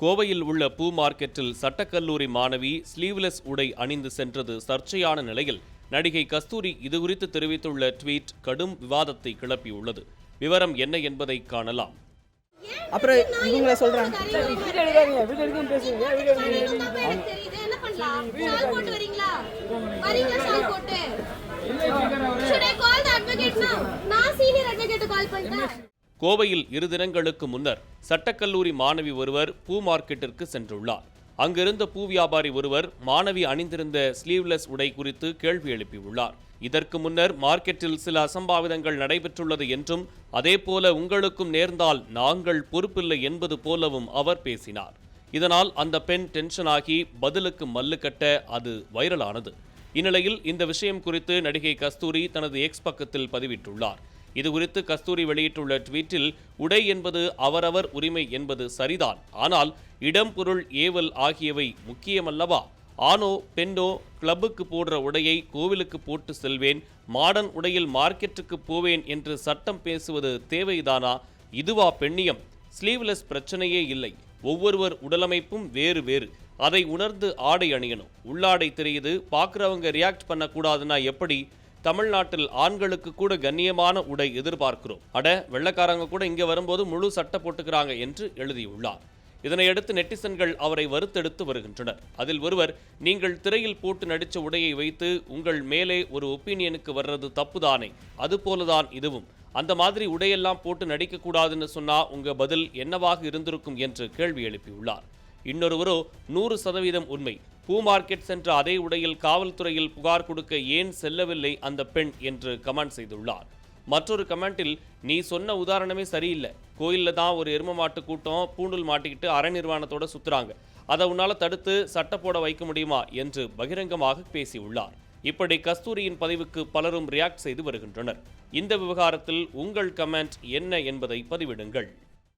கோவையில் உள்ள பூ மார்க்கெட்டில் சட்டக்கல்லூரி மாணவி ஸ்லீவ்லெஸ் உடை அணிந்து சென்றது சர்ச்சையான நிலையில் நடிகை கஸ்தூரி இதுகுறித்து தெரிவித்துள்ள ட்வீட் கடும் விவாதத்தை கிளப்பியுள்ளது விவரம் என்ன என்பதை காணலாம் அப்புறம் இவங்கள சொல்றாங்க? நான் பண்ணிட்டேன். கோவையில் இரு தினங்களுக்கு முன்னர் சட்டக்கல்லூரி மாணவி ஒருவர் பூ மார்க்கெட்டிற்கு சென்றுள்ளார். அங்கிருந்த பூ வியாபாரி ஒருவர் மாணவி அணிந்திருந்த ஸ்லீவ்லெஸ் உடை குறித்து கேள்வி எழுப்பியுள்ளார். இதற்கு முன்னர் மார்க்கெட்டில் சில அசம்பாவிதங்கள் நடைபெற்றுள்ளது என்றும் அதேபோல உங்களுக்கும் நேர்ந்தால் நாங்கள் பொறுப்பில்லை என்பது போலவும் அவர் பேசினார். இதனால் அந்த பெண் டென்ஷனாகி பதிலுக்கு மல்லு கட்ட அது வைரலானது. இந்நிலையில் இந்த விஷயம் குறித்து நடிகை கஸ்தூரி தனது எக்ஸ் பக்கத்தில் பதிவிட்டுள்ளார். இதுகுறித்து கஸ்தூரி வெளியிட்டுள்ள ட்வீட்டில் உடை என்பது அவரவர் உரிமை என்பது சரிதான். ஆனால் இடம் பொருள் ஏவல் ஆகியவை முக்கியமல்லவா? ஆணோ பெண்ணோ கிளப்புக்கு போடுற உடையை கோவிலுக்கு போட்டு செல்வேன். மாடர்ன் உடையில் மார்க்கெட்டுக்கு போவேன் என்று சட்டம் பேசுவது தேவைதானா? இதுவா பெண்ணியம்? ஸ்லீவ்லெஸ் பிரச்சனையே இல்லை. ஒவ்வொருவர் உடலமைப்பும் வேறு வேறு. அதை உணர்ந்து ஆடை அணியணும். உள்ளாடை தெரியுது. பார்க்குறவங்க ரியாக்ட் பண்ணக்கூடாதுன்னா எப்படி? தமிழ்நாட்டில் ஆண்களுக்கு கூட கண்ணியமான உடை எதிர்பார்க்கிறோம். அட வெள்ளக்காரங்க கூட இங்கே வரும்போது முழு சட்டை போட்டுக்கிறாங்க என்று எழுதியுள்ளார். இதனையடுத்து நெட்டிசன்கள் அவரை வறுத்தெடுத்து வருகின்றனர். அதில் ஒருவர் நீங்கள் திரையில் போட்டு நடித்த உடையை வைத்து உங்கள் மேலே ஒரு ஒப்பீனியனுக்கு வர்றது தப்புதானே அதுபோலதான் இதுவும். அந்த மாதிரி உடையெல்லாம் போட்டு நடிக்கக்கூடாதுன்னு சொன்னா உங்க பதில் என்னவாக இருந்திருக்கும்? என்று கேள்வி எழுப்பியுள்ளார். இன்னொருவரோ நூறு சதவீதம் உண்மை. பூ மார்க்கெட் சென்ற அதே உடையில் காவல்துறையில் புகார் கொடுக்க ஏன் செல்லவில்லை அந்த பெண் என்று கமெண்ட் செய்துள்ளார். மற்றொரு கமெண்டில் நீ சொன்ன உதாரணமே சரியில்லை. கோயிலில் தான் ஒரு எரும மாட்டு கூட்டம் பூண்டல் மாட்டிக்கிட்டு அரை நிர்வாணத்தோட சுத்துறாங்க. அதை உன்னால தடுத்து சட்டை போட வைக்க முடியுமா? என்று பகிரங்கமாக பேசியுள்ளார். இப்படி கஸ்தூரியின் பதிவுக்கு பலரும் ரியாக்ட் செய்து வருகின்றனர். இந்த விவகாரத்தில் உங்கள் கமெண்ட் என்ன என்பதை பதிவிடுங்கள்.